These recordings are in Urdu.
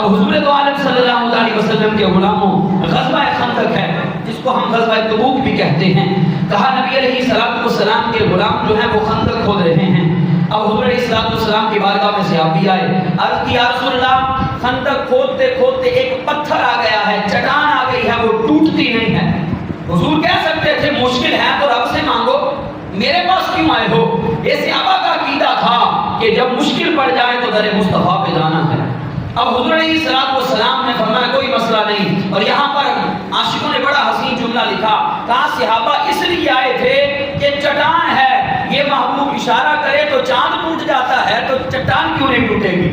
اب حضور دو عالم صلی اللہ علیہ وسلم کے غلاموں غزوہ خندق ہے، جس کو ہم غزوہ تبوک بھی کہتے ہیں۔ کہا نبی علیہ السلام والسلام کے غلام جو ہیں، وہ خندق کھود رہے ہیں۔ اب حضور علیہ السلام والسلام کی بارگاہ میں صحابی آئے۔ عرض کی رسول اللہ خندق کھودتے کھودتے ایک پتھر آ گیا ہے، چٹان آ گئی ہے، وہ ٹوٹتی نہیں ہے۔ حضور کہہ سکتے تھے، مشکل ہے، تو رب سے مانگو، میرے پاس کیوں آئے ہو؟ یہ صحابہ کا عقیدہ تھا کہ جب مشکل پڑ جائے تو در مصطفیٰ پہ جانا ہے۔ اب حضور علیہ السلام والسلام نے فرمایا کوئی مسئلہ نہیں۔ اور یہاں پر عاشقوں نے بڑا حسین جملہ لکھا کہا صحابہ اس لیے آئے تھے کہ چٹان ہے یہ محبوب اشارہ کرے تو چاند ٹوٹ جاتا ہے تو چٹان کیوں نہیں ٹوٹے گی؟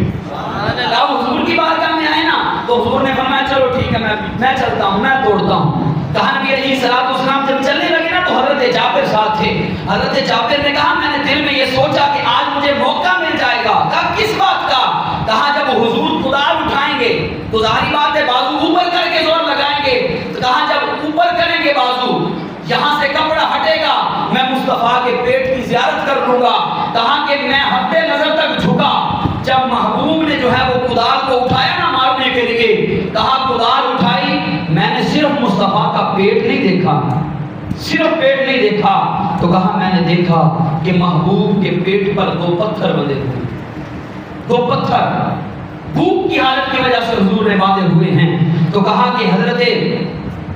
اب حضور کی بارگاہ میں آئے نا تو حضور نے فرمایا چلو ٹھیک ہے میں میں چلتا ہوں میں توڑتا ہوں۔ کہا نبی علیہ السلام والسلام جب چلنے لگے نا تو حضرت جابر ساتھ تھے۔ حضرت جابر نے کہا میں نے دل میں یہ سوچا کہ آج مجھے موقع مل جائے گا کہا کس بات کا کہا جب حضور خدار اٹھائیں گے تو ظاہری بات ہے، بازو اوپر کر کے زور لگائیں گے۔ تو کہا، جب اوپر کریں گے بازو، یہاں سے کپڑا ہٹے گا، میں مصطفیٰ کے پیٹ کی زیارت کر لوں گا۔ کہا کہ میں حد نظر تک جھکا۔ جب محبوب نے جو ہے وہ کدال کو اٹھایا نا مارنے کے لیے، کہا، کدال اٹھائی، میں نے صرف مصطفیٰ کا پیٹ نہیں دیکھا۔ صرف پیٹ نہیں دیکھا۔ تو کہا، میں نے دیکھا کہ محبوب کے پیٹ پر دو پتھر بندے ہوئے۔ دو پتھر۔ بھوک کی حالت کی وجہ سے حضور نے وعدے ہوئے ہیں۔ تو کہا کہ حضرت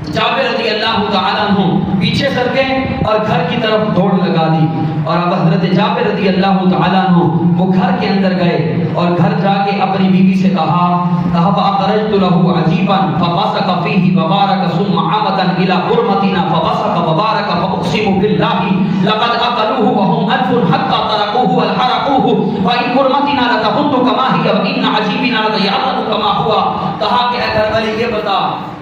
جابر رضی اللہ تعالیٰ عنہ پیچھے سر کے اور گھر کی طرف دوڑ لگا دی۔ اور اب حضرت جابر رضی اللہ تعالیٰ عنہ وہ گھر کے اندر گئے اور گھر جا کے اپنی بیوی سے کہا کہا فَأَخْرَجْتُ لَهُ عَجِيبًا فَبَصَقَ فِيهِ وَبَارَكَ ثُمَّ عَمَدًا إِلَى حُرْمَتِنَا فَبَصَقَ وَبَارَكَ فَأُقْسِمُ بِاللَّهِ لَقَدْ أَقَلُوهُ وَهُمْ أَلْفٌ حَتَّى تَرَكُوهُ وَالْحَرَقُوهُ وَإِنْ حُرْمَتِنَا لَتَهُنُّ كَمَا هِيَ وَإِنَّ عَجِيبِنَا لَتَيَعْرَضُ كَمَا هُوَ. کہا کہ اے گھر یہ بتا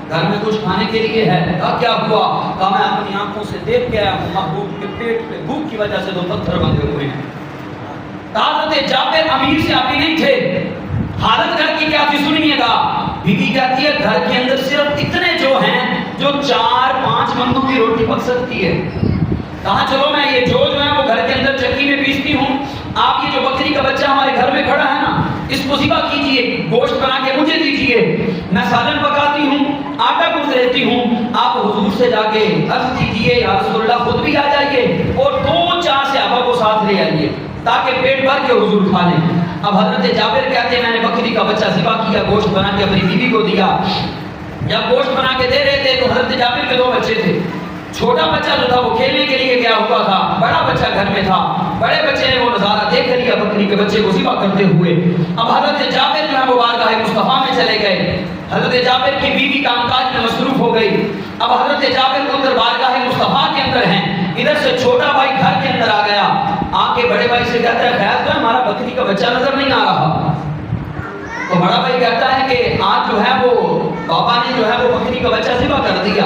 گھر میں کچھ کھانے کے لیے ہے۔ کہا، کیا ہوا؟ کہا، میں اپنی آنکھوں سے دیکھ کے آیا ہوں۔ محبوب کے پیٹ پہ بھوک کی وجہ سے دو پتھر بندے ہوئے ہیں۔ حضرت جابر امیر سے آبی نہیں تھے۔ حالت گھر کی کیا تھی سنیے گا۔ بی بی کہتی ہے، گھر کے اندر صرف اتنے جو ہیں جو چار پانچ بندوں کی روٹی پک سکتی ہے۔ کہا، چلو میں یہ جو جو ہے وہ گھر کے اندر چکی میں پیستی ہوں۔ آپ یہ جو بکری کا بچہ ہمارے گھر میں کھڑا ہے نا اس کو ذبح کیجیے، گوشت بنا کے مجھے دیجیے۔ میں سالن پکاتی ہوں، آٹا گوشت رہتی ہوں، آپ حضور سے جا کے عرض کیجیے، یا رسول اللہ خود بھی آ جائیے اور دو چار صحابہ کو ساتھ لے آئیے تاکہ پیٹ بھر کے حضور کھا لیں۔ اب حضرت جابر کہتے ہیں، میں نے بکری کا بچہ ذبح کیا، گوشت بنا کے اپنی بیوی کو دیا۔ جب گوشت بنا کے دے رہے تھے تو حضرت جابر کے دو بچے تھے۔ چھوٹا بچہ جو تھا وہ کھیلنے کے لیے گیا ہوا تھا، بڑا بچہ گھر میں تھا۔ بڑے بچے نے وہ نظارہ دیکھ لیا بکری کے بچے کو ذبح کرتے ہوئے۔ اب حضرت جابر جو ہے وہ بارگاہ مصطفیٰ میں چلے گئے۔ حضرت جابر کی بیوی کام کاج میں مصروف ہو گئی۔ اب حضرت جابر کو اندر بارگاہ مصطفیٰ کے اندر ہیں۔ ادھر سے چھوٹا بھائی گھر کے اندر آ گیا۔ آ کے بڑے بھائی سے کہتا ہے، خیر تو ہمارا بکری کا بچہ نظر نہیں آ رہا۔ تو بڑا بھائی کہتا ہے کہ آج جو ہے وہ بابا نے جو ہے وہ بکری کا بچہ ذبح کر دیا۔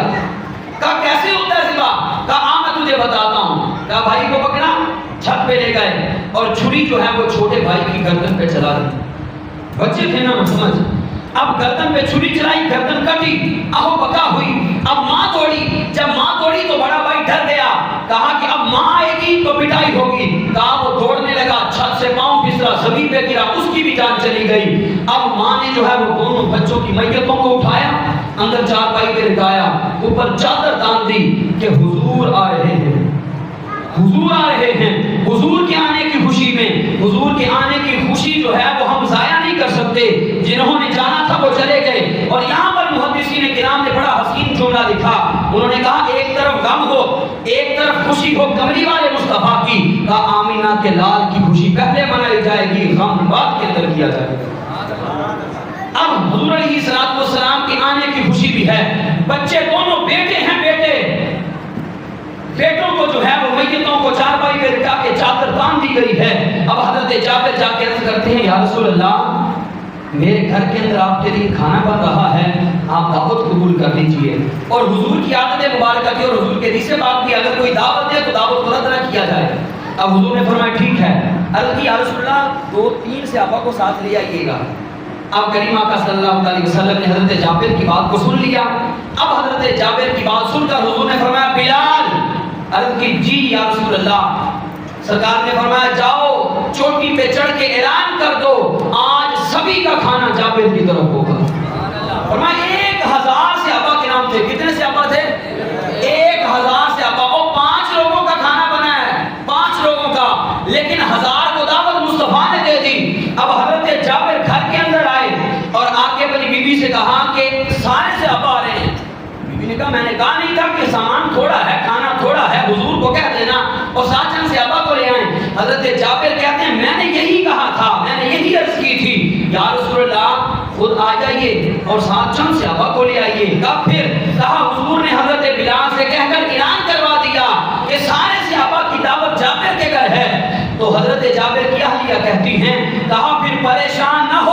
کہا، کیسے ہوتا ہے ذبح کہا آ میں تجھے بتاتا ہوں. کہا، بھائی کو پکڑا، چھت پہ لے گئے اور چھری جو ہے وہ چھوٹے بھائی کی گردن پہ چلا دی. بچے تھے نا سمجھ اب گردن پہ چھری چلائی، گردن کٹی، اہو بکا ہوئی۔ اب ماں توڑی جب ماں توڑی تو بڑا بھائی ڈر گیا۔ کہا کہ اب ماں آئے گی تو پٹائی ہوگی۔ کہا وہ دوڑنے لگا، چھت سے پاؤں پسرا، زمین پہ گرا، اس کی بھی جان چلی گئی۔ اب ماں نے جو ہے وہ دونوں بچوں کی میتوں کو اٹھایا۔ اندر چار پائی پہ لٹایا اوپر چادر تان دی کہ حضور آ رہے ہیں۔ حضور آ رہے ہیں۔ حضور کے آنے کی خوشی میں، حضور کے آنے کی خوشی جو ہے وہ ہم ضائع نہیں کر سکتے۔ جنہوں نے جانا تھا وہ چلے گئے۔ اور یہاں پر محدثین کرام نے بڑا حسین جملہ لکھا۔ انہوں نے کہا، ایک طرف غم ہو، ایک طرف خوشی ہو کمری والے مصطفیٰ کی، کہا، آمینہ کے لال کی خوشی پہلے منائی جائے گی، غم بعد کے اندر کیا جائے گا۔ اب حضور علیہ الصلوۃ والسلام کے آنے کی خوشی بھی ہے۔ بچے دونوں بیٹے ہیں بیٹے۔ بیٹوں کو جو ہے وہ میتوں کو چار پائی پہ لٹا کے چادر تان دی گئی ہے۔ اب حضرت جابر جا کے عرض کرتے ہیں، یا رسول اللہ، میرے گھر کے اندر آپ کے لیے کھانا بن رہا ہے، آپ دعوت قبول کر لیجیے۔ اور حضور کی عادت مبارکہ تھی اور حضور کے حدیث بات کی اگر کوئی دعوت دے تو دعوت ترنت نہ کیا جائے۔ اب حضور نے فرمایا، ٹھیک ہے۔ عرض کی، یا رسول اللہ، دو تین صحابہ کو ساتھ لے آئیے گا۔ اب کریم آقا صلی اللہ علیہ وسلم نے حضرت جابر کی بات کو سن لیا۔ اب حضرت جابر کی بات سن کر حضور نے فرمایا، بلال عرض کی جی یا رسول اللہ۔ سرکار نے فرمایا، جاؤ، چوٹی پہ چڑھ کے اعلان کر دو، آج سبھی کا کھانا جابر کی طرف ہوگا۔ فرمایا، ایک ہزار سے ابا کے نام تھے۔ کتنے سے ابا تھے؟ ایک ہزار سے ابا۔ وہ پانچ لوگوں کا کھانا بنا ہے۔ پانچ لوگوں کا۔ لیکن ہزار کو دعوت مصطفیٰ نے دے دی۔ اب حضرت جابر گھر کے اندر آئے اور آ کے اپنی بیوی سے کہا کہ سارے سے ابا آ رہے ہیں۔ بیوی نے کہا، میں نے کہا نہیں تھا کہ سامان تھوڑا ہے، کھانا تھوڑا ہے، حضور کو کہہ دینا اور ساتھ جن سے ابا کو لے آئیں۔ حضرت جابر کہتے ہیں، میں نے یہی کہا تھا، میں نے یہی عرض کی تھی۔ یا رسول اللہ، خود آ جائیے اور ساتھ چند سے ابا کو لے آئیے۔ کہا، پھر کہا، حضور نے حضرت بلال سے کہہ کر اعلان کروا دیا کہ سارے سے ابا کی دعوت جابر کے گھر ہے۔ تو حضرت جابر کی اہلیہ کہتی ہیں، کہا، پھر پریشان نہ ہو۔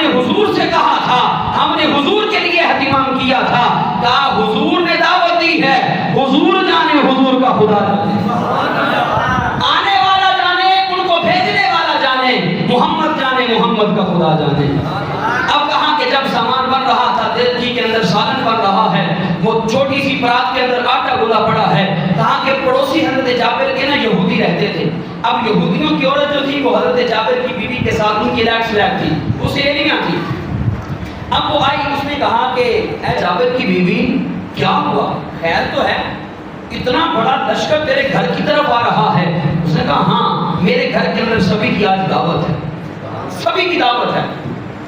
نے حضور سے کہا تھا، ہم نے حضور کے لیے اہتمام کیا تھا۔ کہا، حضور نے دعوت دی ہے، حضور جانے، حضور کا خدا جانے۔ آنے والا جانے، ان کو بھیجنے والا جانے۔ محمد جانے، محمد کا خدا جانے۔ اب کہاں کہ جب سامان بن رہا تھا، دل جی کے اندر سالن بن رہا ہے، وہ چھوٹی سی پرات کے اندر آٹا گلا پڑا ہے کہاں کہ پڑوسی حضرت جابر کے نا یہودی رہتے تھے۔ اب یہودیوں کی عورت جو تھی، وہ حضرت جابر کی بیوی کے ساتھ ان کی لیکس لیک تھی۔ اس ایریا تھی اب وہ آئی، اس نے کہا کہ، اے جابر کی بیوی، کیا ہوا؟ خیر تو ہے۔ اتنا بڑا لشکر تیرے گھر کی طرف آ رہا ہے۔ اس نے کہا ہاں میرے گھر کے اندر سبھی کی آج دعوت ہے۔ سبھی کی دعوت ہے۔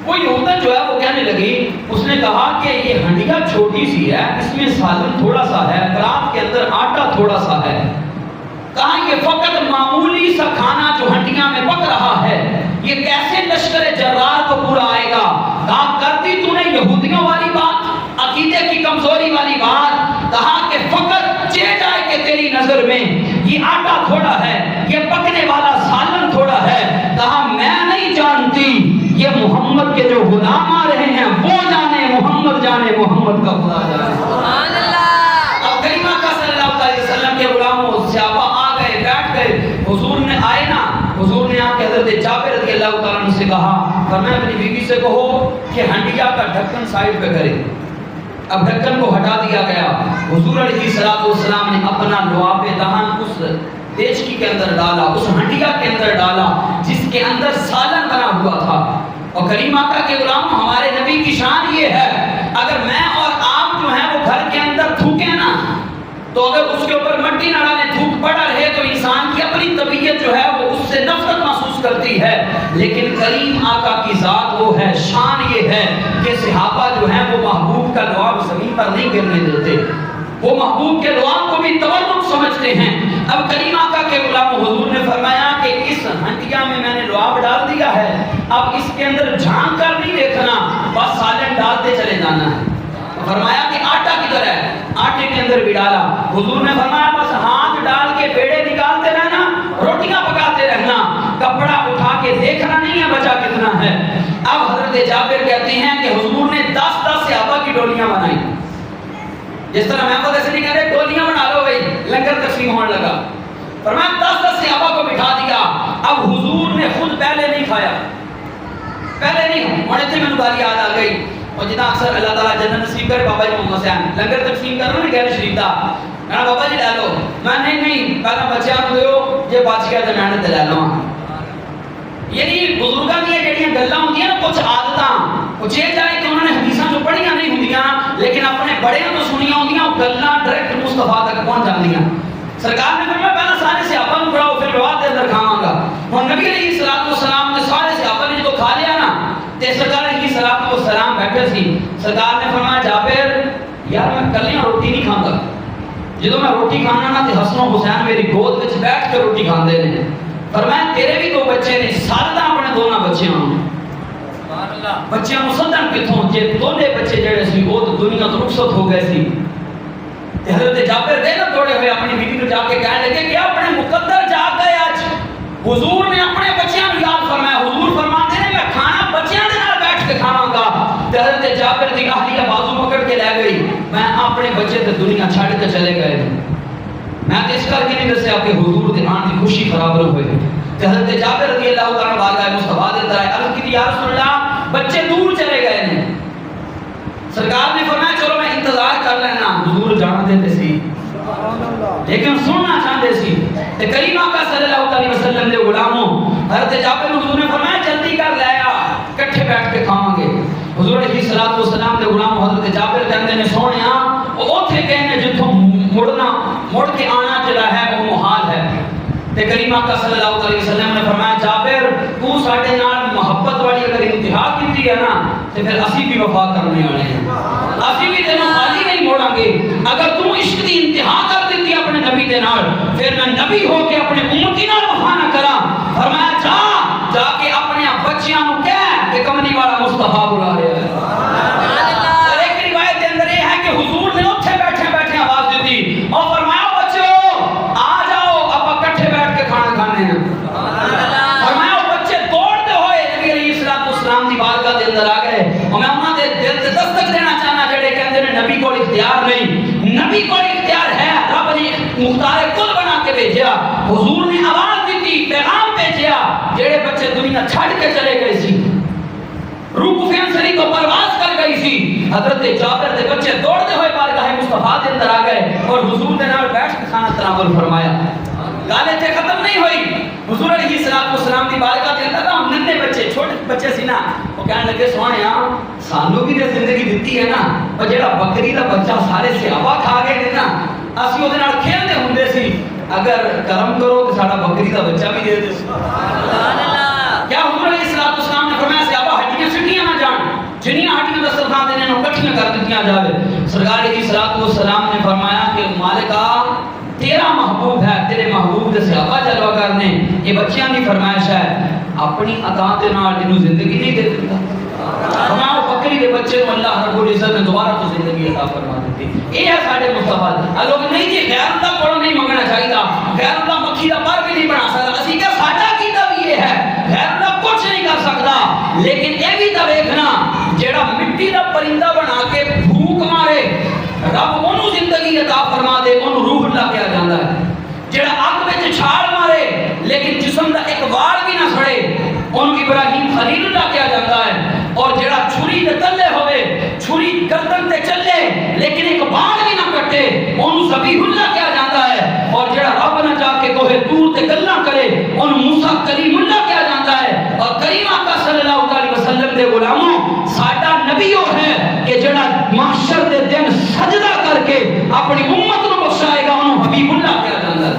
وہ یہودن جو ہے، وہ کہنے لگی۔ اس نے کہا کہ یہ ہنڈیا چھوٹی سی ہے، اس میں سالن تھوڑا سا ہے، برات کے اندر آٹا تھوڑا سا ہے۔ کہا یہ فقط معمولی سا کھانا جو ہنڈیاں میں پک رہا ہے، یہ کیسے لشکر جرار کو پورا آئے گا؟ کہا کرتی تو نے یہودیوں والی بات، عقیدے کی کمزوری والی بات، کہا کہ فقط چے جائے کہ تیری نظر میں یہ آٹا تھوڑا ہے، یہ پکنے والا سالن تھوڑا ہے۔ کہا میں نہیں جانتی، یہ محمد کے جو غلام آ رہے ہیں، وہ جانے، محمد جانے، محمد کا خدا جانے سبحان اللہ اب کریمہ کا صلی اللہ علیہ وسلم کے غلاموں صحابہ آ گئے بیٹھ گئے حضور نے آئے نا حضور نے آ کے حضرت جابر رضی اللہ تعالیٰ عنہ سے کہا فرمایا اپنی بیوی سے کہو کہ ہنڈیا کا ڈھکن سائڈ پہ کرے اب ڈھکن کو ہٹا دیا گیا۔ حضور علیہ الصلوۃ والسلام نے اپنا لعاب دہن اس دیچکی کے اندر ڈالا، اس ہنڈیا کے اندر ڈالا، جس کے اندر سالن بنا ہوا تھا۔ اور کریم آقا کے غلام، ہمارے نبی کی شان یہ ہے، اگر میں اور آپ جو ہیں وہ گھر کے اندر تھوکیں نا، تو اگر اس کے اوپر مٹی نہ ڈالے دھوپ پڑا رہے تو انسان کی اپنی طبیعت جو ہے وہ اس سے نفرت محسوس کرتی ہے۔ لیکن کریم آقا کی ذات وہ ہے، شان یہ ہے کہ صحابہ جو ہیں وہ محبوب کا لعاب زمین پر نہیں گرنے دیتے۔ وہ محبوب کے لعاب کو بھی تورک سمجھتے ہیں۔ اب کریم آقا کے غلام حضور نے فرمایا کہ اس ہنڈیا میں میں نے لعاب ڈال دیا ہے۔ اب اس کے اندر جھانک کر نہیں دیکھنا، بس سالن ڈالتے چلے جانا ہے۔ فرمایا کہ آٹا کدھر ہے؟ آٹے کے اندر بھی ڈالا۔ حضور نے فرمایا بس ہاتھ ڈال کے بیڑے نکالتے رہنا، روٹیاں پکاتے رہنا۔ کپڑا اٹھا کے دیکھنا نہیں ہے، بچا کتنا ہے۔ اب حضرت جابر کہتے ہیں کہ حضور نے دس دس صحابہ کی ڈولیاں بنائی۔ جس طرح میں خود ایسے نہیں کہہ رہے ڈولیاں بنا لو بھائی، لنگر تقسیم ہونے لگا۔ فرمایا، دس دس صحابہ کو بٹھا دیا۔ اب حضور نے خود پہلے نہیں کھایا۔ پہلے نہیں ہونے تھے میں گالی یاد آ گئی۔ اور جتنا اکثر اللہ تعالیٰ جنت نصیب کرے، بابا جی محمد حسین، لنگر تقسیم کر رہا نا، غیر شریف دا کہنا بابا جی لے لو۔ میں نہیں نہیں، پہلا بچیاں نو دیو جے بچ گیا تے میں تے لے لواں یعنی بزرگاں دی جڑیاں گلاں ہوندیاں نا کچھ عادتاں وہ جے جائے کہ انہوں نے حدیثاں جو پڑھیاں نہیں ہوندیاں لیکن اپنے بڑیاں تو سنیاں ہوندیاں وہ گلاں ڈائریکٹ مصطفیٰ تک پہنچ جاندیاں سرکار نے فرمایا پہلا سارے صحابہ نو پڑھاؤ پھر بعد دے اندر کھاواں گا ہن نبی علیہ الصلوۃ والسلام نے سارے صحابہ نے جو کھا لیا نا تے سرکار علیہ الصلوۃ والسلام بیٹھے سی سرکار نے فرمایا جابر یار میں کلیاں روٹی نہیں کھاندا جدو میں روٹی کھانا نا تے حسن و حسین میری گود وچ بیٹھ کے روٹی کھاندے نے فرمایا تیرے بھی دو بچے نے سارے اپنے دونوں بچیاں بچیاں نوں سدن کتھوں جے دونے بچے جڑے سی وہ تو دنیا تو رخصت ہو گئے سی حضرت جابر دے نا توڑے ہوئے اپنی بیوی کو جا کے کہنے لگے کہ اپنے مقدر جا گئے اج حضور نے اپنے بچیاں نوں یاد فرمایا حضور فرماتے نے میں کھانا بچیاں دے نال بیٹھ کے کھاواں گا حضرت جابر دی اہلیہ بازو پکڑ کے لے گئی میں اپنے بچے تے دنیا چھڑ کے چلے گئے میں تو اس کر کے نہیں دسیا کہ حضور دے آن دی خوشی خراب نہ ہوئے۔ تے حضرت جابر رضی اللہ تعالیٰ بارگاہ مصطفیٰ دے اندر عرض کی یا رسول اللہ، بچے دور چلے گئے ہیں۔ سرکار نے فرمایا، چلو میں انتظار کر لینا۔ حضور جان دیتے سی۔ لیکن سننا چاہتے سی۔ تے کریم آقا صلی اللہ علیہ وسلم دے غلاموں، حضرت جابر حضور نے فرمایا، جلدی کر لایا کٹھے بیٹھ کے لے آ حضور علیہ الصلوۃ والسلام دے غلام حضرت جابر کہندے نے سونیا او اوتھے گئے نے جتھوں مڑنا مڑ کے آنا جڑا ہے وہ محال ہے تے کریمہ کا صلی اللہ علیہ وسلم نے فرمایا، جابر، تو ساڈے نال محبت والی اگر انتہا کیتی ہے نا، تے پھر اسی بھی وفا کرنے والے ہیں۔ اسی بھی تینوں خالی نہیں موڑاں گے۔ اگر تو عشق دی انتہا کر دیتی اپنے نبی دے نال، پھر میں نبی ہو کے اپنے امتی نال وفا نہ کراں فرمایا جا جا کے اپنے بچیاں نو کہہ کہ کمنی والا مصطفیٰ بلا رہا ہے اور ایک روایت کے اندر یہ ہے کہ حضور نے اتھے بیٹھے بیٹھے آواز دیتی اور فرمایا بچو آ جاؤ اب اکٹھے بیٹھ کے کھانا کھانے ہیں فرمایا وہ بچے دوڑتے ہوئے نبی علیہ الصلوۃ والسلام دی بارگاہ دے اندر آ گئے اور میں انہاں دے دل تے دستک دینا چاہنا جڑے کہندے نے نبی کول اختیار نہیں نبی کول اختیار ہے رب نے مختار کل بنا کے بھیجا حضور نے آواز دیتی، پیغام بھیجا جڑے بچے دنیا چھڑ کے چلے گئے سی۔ روح فینسری کو پرواز کر گئی سی۔ حضرت جابر دے بچے دوڑتے ہوئے بارگاہ مصطفیٰ دے اندر آ گئے اور حضور دے نال بیٹھ کے کھانا تناول فرمایا۔ گل تے ختم نہیں ہوئی۔ حضور علیہ الصلوۃ والسلام دی بارگاہ دے اندر نا ننے بچے، چھوٹے بچے سی نا۔ وہ کہنے لگے سونیا سانو بھی تے زندگی دتی ہے نا۔ اور جڑا بکری دا بچہ سارے صحابہ کھا گئے نا، اسی اودے نال کھیلدے ہوندے سی۔ اگر کرم کرو تے ساڈا بکری دا بچہ بھی دے دے کیا حضور علیہ الصلوۃ والسلام نے فرمایا صحابہ ہڈیاں سٹیاں نہ جان۔ جنیاں ہڈیاں دسترخوان دینے نو کٹھیاں کر دتیاں جاوے۔ سرکار علیہ الصلوۃ والسلام نے فرمایا کہ مالکا تیرا محبوب ہے تیرے محبوب دے صحابہ جلوہ کرنے۔ یہ بچیاں دی فرمائش ہے اپنی عطا دے نال جنوں زندگی نہیں دے دیتا فرمایا وہ بکری دے بچے کو اللہ رب العزت نے دوبارہ تو زندگی عطا فرما دیتی۔ یہ ہے ساڈے مصطفیٰ۔ آ لوگ نہیں جی غیر اللہ کو نہیں منگنا چاہیے غیر اللہ مکھی دا پر بھی نہیں بنا سکتا اسی کہ ساڈا کیتا بھی یہ ہے غیر اللہ کچھ نہیں کر سکتا لیکن یہ بھی تو دیکھنا جیڑا مٹی دا پرندہ بنا کے بھوک مارے رب اونوں زندگی عطا فرما دے اونوں روح اللہ کیا جاندا ہے جیڑا اگ وچ چھال مارے لیکن جسم دا ایک وال بھی نہ سڑے اونوں ابراہیم خلیل اللہ کیا جاندا ہے اور جیڑا چھری دے تلے ہوئے چھری گردن تے چلے لیکن ایک بال بھی نہ کٹے اونوں ذبیح اللہ کیا جاندا ہے اور کوہ دور تے گلا کرے اونوں موسیٰ کریم اللہ کیا جانتا ہے؟ اور کریمہ کا صلی اللہ علیہ وسلم دے غلاموں، ساڈا نبی وہ ہے کہ جڑا معاشر دے دن سجدہ کر کے اپنی امت نو بخشائے گا انہوں حبیب اللہ کیا جاندا ہے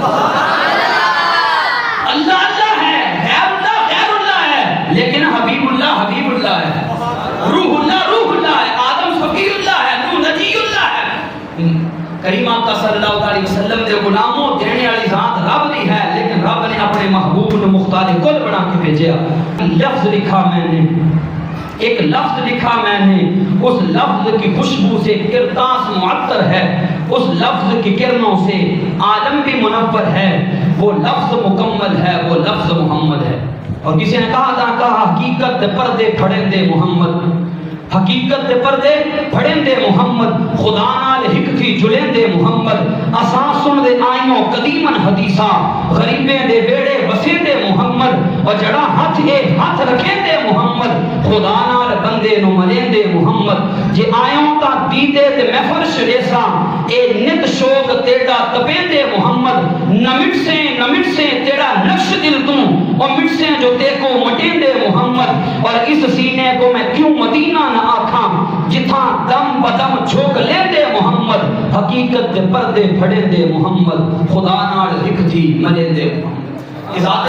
اللہ اللہ ہے غیر اللہ غیر اللہ ہے لیکن حبیب اللہ حبیب اللہ ہے روح اللہ روح اللہ ہے آدم فقیر اللہ ہے نوح نجی اللہ ہے کریم آقا صلی اللہ علیہ وسلم دے غلاموں دینے والی ذات رب دی ہے لیکن رب نے اپنے محبوب کو مختار کل بنا کے بھیجا لفظ لکھا میں نے۔ ایک لفظ لکھا میں نے۔ اس لفظ کی خوشبو سے کرتاس معطر ہے۔ اس لفظ کی کرنوں سے عالم بھی منور ہے۔ وہ لفظ مکمل ہے، وہ لفظ محمد ہے۔ اور کسی نے کہا تھا، کہا، حقیقت دے پردے پھڑیں دے محمد۔ حقیقت دے پردے پھڑیں دے محمد۔ خدا نال ہک تھی جلیں دے محمد۔ اساں سن دے آئیوں قدیمن حدیثاں، غریبیں دے بیڑے وسیں دے محمد اور جڑا ہاتھ اے ہاتھ رکھیں دے محمد، خدا نال بندے نو ملیں دے محمد۔ جی جے آئیوں تا دیدے تے محفل شریساں اے نت شوق تیڑا تپیں دے محمد۔ نمٹ سے نمٹ سے تیڑا نقش دل توں اور مٹ سے جو تے کو مٹیں دے محمد۔ اور اس سینے کو میں کیوں مدینہ نہ آکھاں؟ جتھاں دم بدم جھوک لے دے محمد، حقیقت دے پردے پھڑے دے محمد۔ خدا نال لکھ تھی ملے دے محمد۔ اس